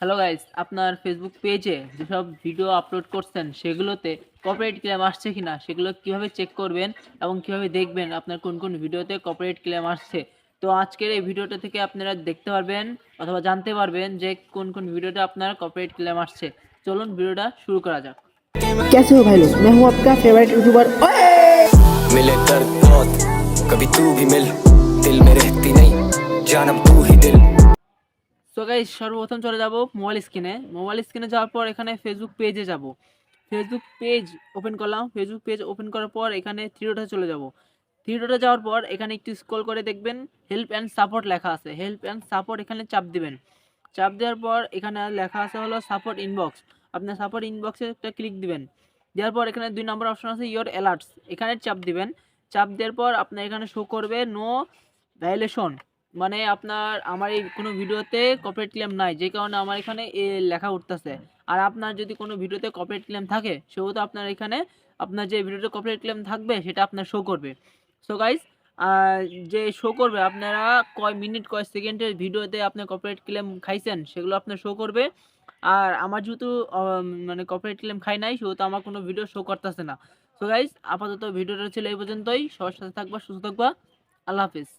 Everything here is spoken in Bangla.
হ্যালো গাইস আপনার ফেসবুক পেজে যেসব ভিডিও আপলোড করছেন সেগুলোতে কপিরাইট ক্লেম আসছে কিনা সেগুলো কিভাবে চেক করবেন এবং কিভাবে দেখবেন আপনার কোন কোন ভিডিওতে কপিরাইট ক্লেম আসছে তো আজকের এই ভিডিওটা থেকে আপনারা দেখতে পারবেন অথবা জানতে পারবেন যে কোন কোন ভিডিওতে আপনার কপিরাইট ক্লেম আসছে চলুন ভিডিওটা শুরু করা যাক कैसे हो भाई लोग मैं हूँ आपका फेवरेट यूट्यूबर मिले दर्द बहुत कभी तू भी मिल दिल में रहती नहीं जानम तू গাই সর্বপ্রথম চলে যাব মোবাইল স্ক্রিনে মোবাইল স্ক্রিনে যাওয়ার পর এখানে ফেসবুক পেজে যাব। ফেসবুক পেজ ওপেন করলাম। ফেসবুক পেজ ওপেন করার পর এখানে থ্রি ডটে চলে যাব। থ্রি ডটে যাওয়ার পর এখানে একটু স্ক্রল করে দেখবেন হেল্প অ্যান্ড সাপোর্ট লেখা আছে। হেল্প অ্যান্ড সাপোর্ট এখানে চাপ দেবেন। চাপ দেওয়ার পর এখানে লেখা আছে হলো সাপোর্ট ইনবক্স আপনার সাপোর্ট ইনবক্সে একটা ক্লিক দিবেন। দেওয়ার পর এখানে দুই নম্বর অপশন আছে ইয়োর অ্যালার্টস এখানে চাপ দিবেন। চাপ দেওয়ার পর আপনার এখানে শো করবে নো ভাইলেশন মানে আপনার আমার এই কোনো ভিডিওতে কপিরাইট ক্লেম নাই, যে কারণে আমার এখানে এ লেখা উঠতেছে। আর আপনার যদি কোনো ভিডিওতে কপিরাইট ক্লেম থাকে, সেহেতু আপনার এখানে আপনার যে ভিডিওতে কপিরাইট ক্লেম থাকবে, সেটা আপনার শো করবে। সো গাইস যে শো করবে, আপনারা কয় মিনিট, কয় সেকেন্ডের ভিডিওতে আপনার কপিরাইট ক্লেম খাইছেন, সেগুলো আপনার শো করবে। আর আমার যেহেতু মানে কপিরাইট ক্লেম খাই নাই, সেহেতু আমার কোনো ভিডিও শো করতেছে না। সো গাইস আপাতত ভিডিওটা ছিল এই পর্যন্তই। সবার সাথে থাকবা, সুস্থ থাকবা। আল্লাহ হাফিজ।